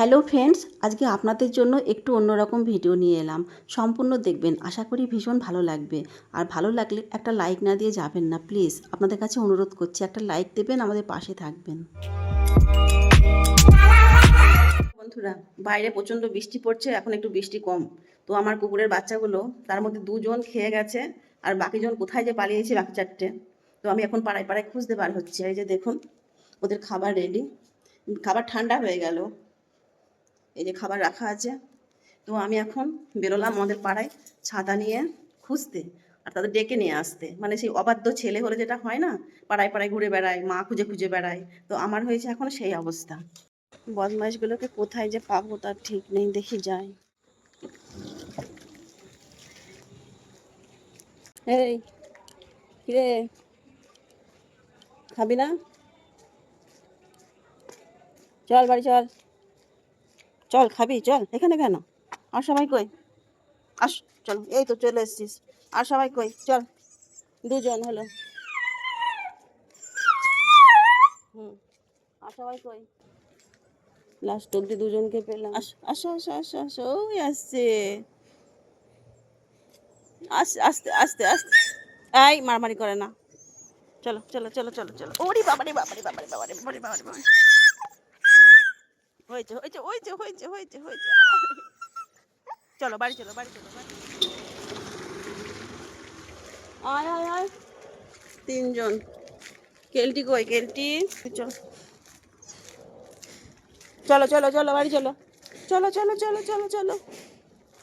Hello friends, আজকে আপনাদের জন্য একটু অন্যরকম ভিডিও নিয়ে এলাম। সম্পূর্ণ দেখবেন, আশা করি ভীষণ ভালো লাগবে। আর ভালো লাগলে একটা লাইক না দিয়ে যাবেন না, প্লিজ। আপনাদের কাছে অনুরোধ করছি, একটা লাইক দেবেন, আমাদের পাশে থাকবেন। বন্ধুরা, বাইরে প্রচণ্ড বৃষ্টি পড়ছে, এখন একটু বৃষ্টি কম। তো আমার কুকুরের বাচ্চাগুলো, তার মধ্যে দুজন খেয়ে গেছে, আর বাকিজন কোথায় যে পালিয়েছে বাকি চারটে, তো আমি এখন পাড়ায় পাড়ায় খুঁজতে বার হচ্ছে। এই যে দেখুন, ওদের খাবার রেডি খাবার ঠান্ডা হয়ে গেল। এই যে খাবার রাখা আছে। তো আমি এখন বেরোলাম আমাদের পাড়ায় ছাতা নিয়ে খুঁজতে আর তাদের ডেকে নিয়ে আসতে। মানে সেই অবাধ্য ছেলে হলে যেটা হয় না, পাড়ায় পাড়ায় ঘুরে বেড়ায়, মা খুঁজে খুঁজে বেড়ায়। তো আমার হয়েছে এখন সেই অবস্থা। বদমাইশগুলোকে কোথায় যে পাবো তার ঠিক নেই, দেখি যাই। এই, কিরে? খাবি না? চল বাড়ি, চল। চল খাবি, চল। এখানে কেন? আর সবাই কই? আস, চল। এই তো চলে এসছিস। আর সবাই কই? চল। দুজন হলো। হুম। আর সবাই কই? লাস্ট অব্দি দুজনকে পেলাম। আস, আসো আসো আসো। ওই আসছে। আস, আস্তে আস্তে আস্তে। এই, মারামারি করে না। চলো চলো চলো চলো চলো। ওরে বাবারে বাবারে বাবারে বাবারে বাবারে বাবারে বাবারে। হয়েছে হয়েছে হয়েছে হয়েছে হয়েছে হয়েছে। চলো, বাড়ি চলো বাড়ি চলো, বাড়ি আয় আয় আয়। তিনজন। কেলটি কই, কেলটি? চলো। চলো চলো চলো, বাড়ি চলো। চলো চলো চলো চলো চলো।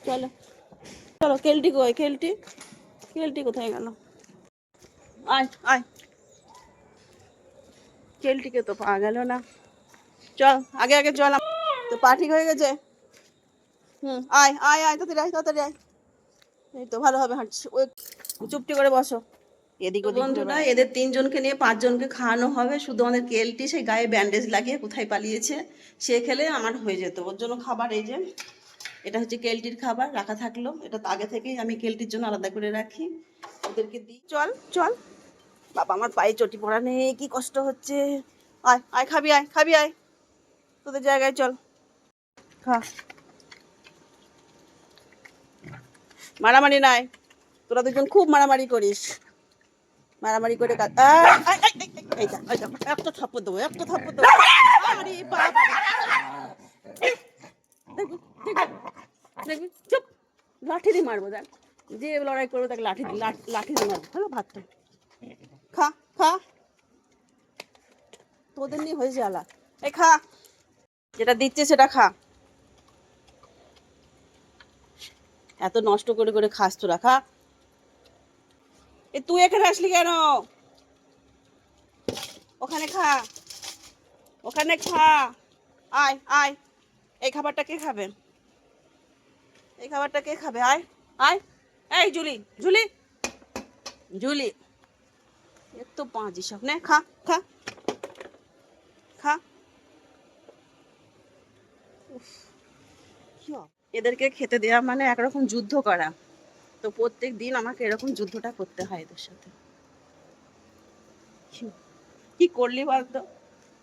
চলো। চলো, কেলটি কই, কেলটি? কেলটি কোথায় গেল? আয় আয়। কেলটিকে তো পাওয়া গেল না। চল আগে আগে চল তো পা ঠিক হয়ে গেছে? হুম আয় আয় আয় তাড়াতাড়ি আয় তাড়াতাড়ি আয়। এই তো ভালো হবে হাঁটছি। ওই চুপটি করে বসো। এদিক ওদিক বন্ধুরা এদের তিনজনকে নিয়ে পাঁচজনকে খাওয়ানো হবে। শুধু আমাদের কেলটি সেই গায়ে ব্যান্ডেজ লাগিয়ে কোথায় পালিয়েছে সে খেলে আমার হয়ে যেত। ওর জন্য খাবার এই যে এটা হচ্ছে কেলটির খাবার রাখা থাকল। এটা তো আগে থেকেই আমি কেলটির জন্য আলাদা করে রাখি। ওদেরকে দিই। চল চল। বাবা আমার পায়ে চটি পড়া নেই কি কষ্ট হচ্ছে। আয় আয় খাবি আয় খাবি আয়। তোদের জায়গায় চল। খা। মারামারি নাই। তোরা দুজন খুব মারামারি করিস। মারামারি করে লাঠি দিয়ে মারবো, দেখ। যে লড়াই করব তাকে লাঠি লাঠি দিয়ে মারবো। হলো ভাতটা খা খা। তোদের নিয়ে হয়েছে আলা এই খা। যেটা দিচ্ছে সেটা খা। এত নষ্ট করে করে খাস তোরা, খা। এ, তুই এখানে আসলি কেন? ওখানে খা। ওখানে খা। আয় আয়। এই খাবারটা কে খাবে? এই খাবারটা কে খাবে? আয় আয়। এই, জুলি জুলি। জুলি। এত পাঁচি সব। নে, খা খা। খা। এদেরকে খেতে দেওয়া মানে একরকম যুদ্ধ করা। তো প্রত্যেক দিন আমাকে এরকম যুদ্ধটা করতে হয় এদের সাথে। কি- করলি বলতো?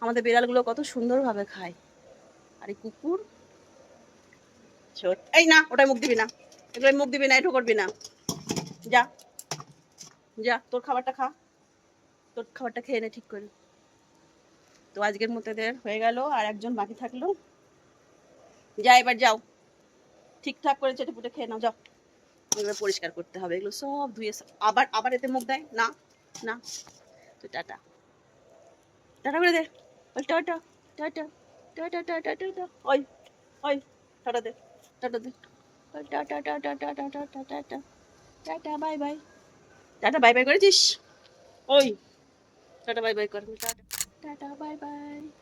আমাদের বিড়ালগুলো কত সুন্দরভাবে খায়। আর এই কুকুর এই না ওটাই মুখ দিবি না। এগুলো মুখ দিবি না এঠো করবি না। যা। যা, তোর খাবারটা খা। তোর খাবারটা খেয়ে নে ঠিক করে। তো আজকের মতো এদের হয়ে গেল। আর একজন বাকি থাকল। যা এবার যাও ঠিকঠাক করে চেটে পুটে খেয়ে নাও যাও এগুলো পরিষ্কার করতে হবে এগুলো সব ধুয়ে আবার আবার এতে মুখ দেয় না না তো টাটা টাটা করে দে ওই tata tata tata tata tata ওই ওই টাটা দে টাটা দে tata tata tata tata tata tata bye bye tata bye bye করেছিস ওই টাটা বাই বাই কর টাটা টাটা বাই বাই